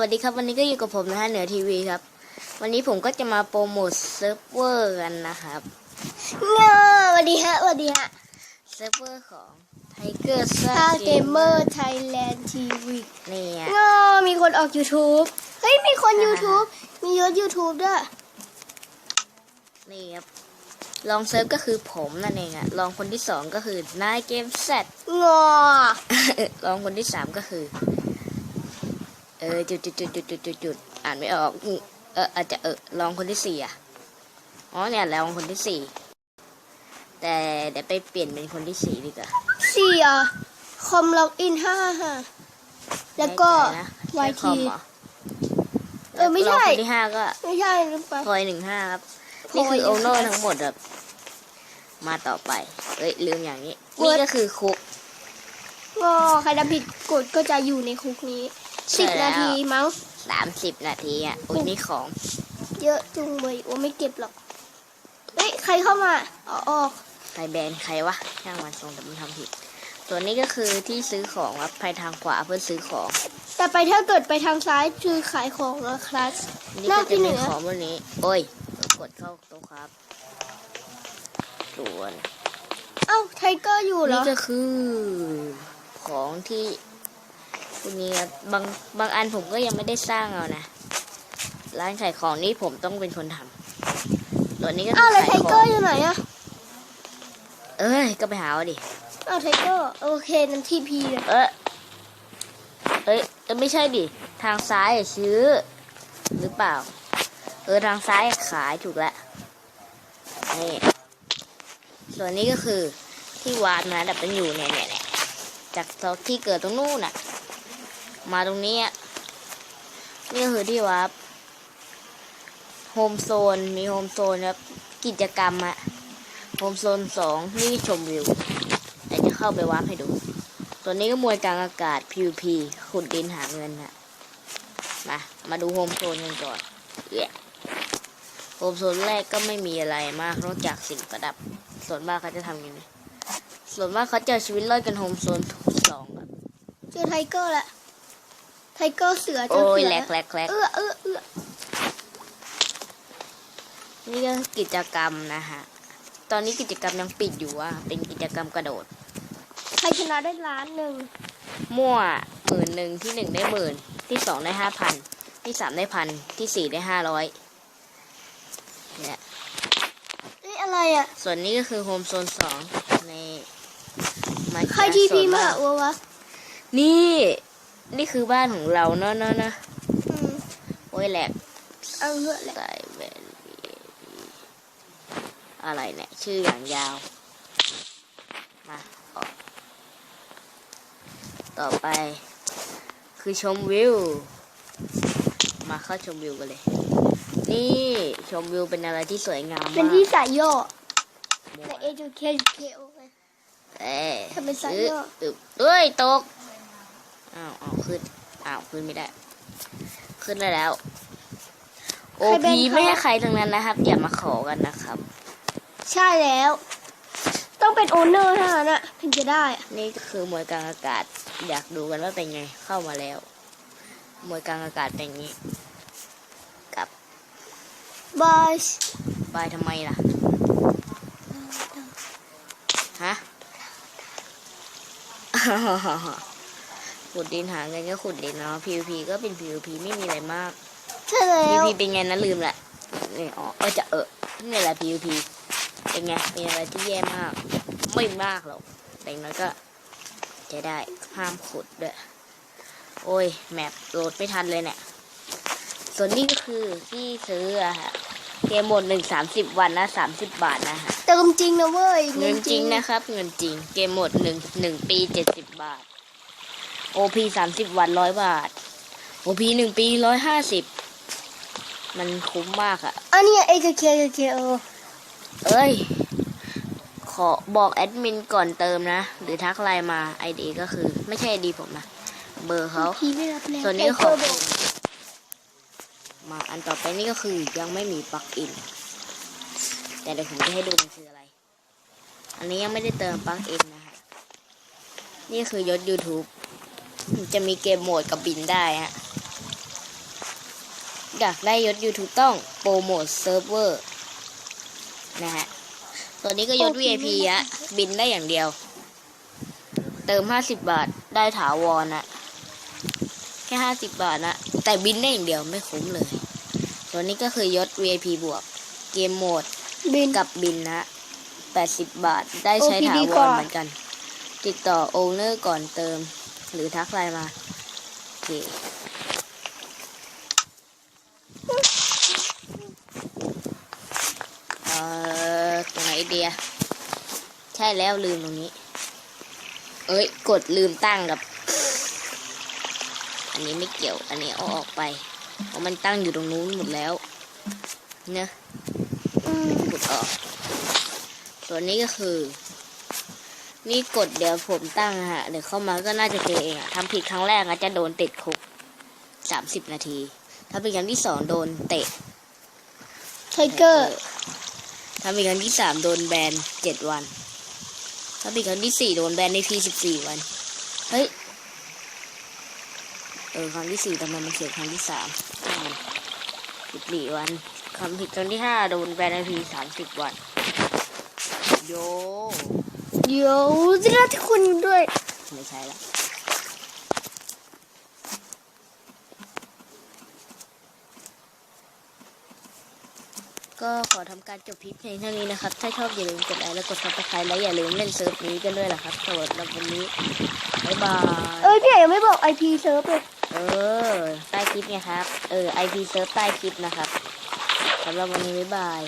วัสดีครับวันนี้ก็อยู่กับผมนะฮะเหนือทีวีครับ วันนี้ผมก็จะมาโปรโมทเซิร์ฟเวอร์กันนะครับงาสวัสดีฮะสวัสดีฮะเซิร์ฟเวอร์ของ Tiger ถ้า Star เกมเมอร์ไทยแลนด์ทีวีนี่อะงามีคนออก YouTube เฮ้ยมีคน YouTube มียศ YouTube ด้วยนี่ครับลองเซิร์ฟก็คือผมนั่นเองอะลองคนที่สองก็คือนายเกมแซดงอลองคนที่สามก็คือ เออจุดจุดจุดจุดจุดจุดจุดอ่านไม่ออกเอออาจจะเออลองคนที่สี่อะอ๋อเนี่ยลองคนที่สี่แต่เดี๋ยวไปเปลี่ยนเป็นคนที่สี่ดีกว่าสี่อะคอมล็อกอินห้าห้าแล้วก็แน่ใจนะใช้คอมเหรอเออไม่ใช่คนที่ห้าก็ไม่ใช่หรือเปล่าพอยหนึ่งห้าครับนี่คือโอโน่ทั้งหมดครับมาต่อไปเอ้ยลืมอย่างนี้นี่ก็คือคุกงอใครทำผิดกฎก็จะอยู่ในคุกนี้ สิบแล้วนาทีมั้งสามสิบนาทีอะอุ้ยนี่ของ เยอะจุงเลยว่าไม่เก็บหรอกเฮ้ยใครเข้ามาอ๋อออกใครแบนใครวะช่างมันทรงแต่มันทำผิดส่วนนี้ก็คือที่ซื้อของครับไปทางขวาเพื่อซื้อของ แต่ไปถ้าเกิดไปทางซ้ายคือขายของนะครับนี่หน้าก็จะที่เหมีนือของวันนี้ โอ้ยกดเข้าโต๊ะครับส่วน เอ้าไทเกอร์อยู่เหรนี่อก็คือของที่ พวกนี้ครับบางบางอันผมก็ยังไม่ได้สร้างเอานะ ร้านขายของนี่ผมต้องเป็นคนทำส่วนนี้ก็คือ้าวอแล้วไทขายขเกอองร์อยู่ไหนอะเอ้ยก็ไปหาเอาดิ อ้าวไทเกอร์โอเคนั่นทีพีเลยเออเอ้ยเอ้ยไม่ใช่ดิ ทางซ้ายอะซื้อ หรือเปล่า เออทางซ้ายอะขายถูกแล้วนี่ส่วนนี้ก็คือที่วาดมาดับเป็นอยู่เนี่ยเนี่ยเนี่ยจากที่เกิดตรงนู้นน่ะ มาตรงนี้ นี่คือที่วาร์ปโฮมโซน มีโฮมโซนครับ กิจกรรมอะโฮมโซนสองนี่ชมวิวเดี๋ยวจะเข้าไปวาร์ปให้ดู ตัวนี้ก็มวยกลางอากาศ PVP ขุดดินหาเงินฮะมา มาดูโฮมโซนกันก่อนเย้โฮมโซนแรกก็ไม่มีอะไรมากนอกจากสิ่งประดับ ส่วนมากเขาจะทำอย่างนี้ส่วนมากเขาจะเอาชีวิตรอดกันโฮมโซนสองครับเจอไทเกอร์ละ ไทเกอร์เสือเจโอ้อยเสืแหลกแหลกแหลกเออเออเออนี่ก็กิจกรรมนะฮะ ตอนนี้กิจกรรมยังปิดอยู่อะเป็นกิจกรรมกระโดด ใครชนะได้ล้านหนึ่งมั่วหมื่นหนึ่งที่หนึ่งได้หมื่นที่สองได้ห้าพันที่สามได้พันที่สี่ได้ห้าร้อยเนี่ยเอ้ยอะไรอะส่วนนี้ก็คือโฮมโซนสองในมาใครทีพีส่วนมาบ้หานอัววะนี่ นี่คือบ้านของเราเนอะเนอะเนอะอืมโอ้ยแหลกเอาเถอะแหละใส่แวนอะไรเนี่ย ชื่ออย่างยาว มาออกต่อไป คือชมวิว มาเข้าชมวิวกันเลย นี่ชมวิวเป็นอะไรที่สวยงามมาก เป็นที่สายย่อมั่ในวเอจูเคเคโอเอ้ยทำเป็นสายย่ออึบเอ้ยตก อ้าวอ้าวขึ้นอ้าวขึ้นไม่ได้ ขึ้นได้แล้ว โอพีไม่ให้ใครทั้งนั้นนะครับอย่ามาขอกันนะครับ ใช่แล้ว ต้องเป็นโอเนอร์เท่านั้นอะถึงจะได้อะนี่ก็คือมวยกลางอากาศ อยากดูกันว่าเป็นไงเข้ามาแล้ว มวยกลางอากาศเป็นอย่างนี้ กับบอยบายทำไมล่ะฮะ ขุดดินหาเงินก็ขุดดินเนาะ PVP ก็เป็น PVP ไม่มีอะไรมาก ใช่แล้ว PVP เป็นไงนะลืมแหละนี่อ๋อเออจะเออนี่แหละ PVP เป็นไงเป็นอะไรที่แย่มาก ไม่มากหรอกแต่อย่างน้อยก็จะได้ห้ามขุดด้วย โอ้ย แมปโหลดไม่ทันเลยเนี่ย ส่วนนี้ก็คือที่ซื้ออะฮะเกมหมดหนึ่งสามสิบวันนะสามสิบบาทนะฮะเติมจริงนะเว้ย เงินจริงนะครับ เงินจริง เกมหมดหนึ่งหนึ่งปีเจ็ดสิบบาท OP สามสิบวันร้อยบาท OP หนึ่งปีร้อยห้าสิบมันคุ้มมากอะอันนี้เอจูเคเคโอเอ้ย ขอบอกแอดมินก่อนเติมนะ หรือทักไลน์มา ID ก็คือ ไม่ใช่ ID ผมนะ เบอร์เขาพี่ไม่รับแล้วส่วนนี้ก็ขไทอเกงร์บอกมาอันต่อไปนี่ก็คือยังไม่มีปลั๊กอิน แต่เดี๋ยวผมจะให้ดูมันคืออะไร อันนี้ยังไม่ได้เติมปลั๊กอินนะฮะนี่คือยศ YouTube จะมีเกมโหมดกับบินได้ฮะอยากได้ยศ YouTube ต้องโปรโมทเซิร์ฟเวอร์นะฮะตัวนี้ก็ยศ VIP อะบินได้อย่างเดียว เติม 50 บาทได้ถาวรนะแค่ 50 บาทนะแต่บินได้อย่างเดียวไม่คุ้มเลย ตัวนี้ก็คือยศ VIP บวก เกมโหมดบินกับบินนะ80 บาทได้ใช้ OPD ถาวก่รอนเหมือนกัน ติดต่อโอเนอร์ก่อนเติม หรือทักไลน์มาโอเคเอ่อตรงไหนเดียใช่แล้วลืมตรงนี้ เอ้ย กดลืมตั้งกับ อันนี้ไม่เกี่ยว อันนี้เอาออกไปเพราะมันตั้งอยู่ตรงนู้นหมดแล้วเนอะกดออก ส่วนนี้ก็คือ นี่กดเดี๋ยวผมตั้งฮะเดี๋ยวเข้ามาก็น่าจะเจอเองอะทำผิดครั้งแรกอะจะโดนติดคุกสามสิบนาที ถ้าเป็นครั้งที่สองโดนเตะไทเกอร์ถ้าเป็นครั้งที่สามโดนแบนเจ็ดวัน ถ้าเป็นครั้งที่สี่โดนแบนในทีสิบสี่วัน เฮ้ย เออครั้งที่สี่ทำไมมันเขียนครั้งที่สามสิบสี่วันคำผิดครั้งที่ห้าโดนแบนในทีสามสิบวัน โย เดี๋ยวจะรัที่คุณด้วย ไม่ใช่ละก็ขอทำการจบคลิปเพียงเท่านี้นะครับ ถ้าชอบอย่าลืมกดไลค์และกดซับสไครต์และอย่าลืมเล่นเซิร์ฟนี้กันด้วยนะครับสวัสดีวันนี้บ๊ายบาย เอ้ยพี่ใหญ่ยังไม่บอก IP เซิร์ฟเลย เออ ใต้คลิปไงครับ เออ IP เซิร์ฟใต้คลิปนะครับสำหรับวันนี้บ๊ายบาย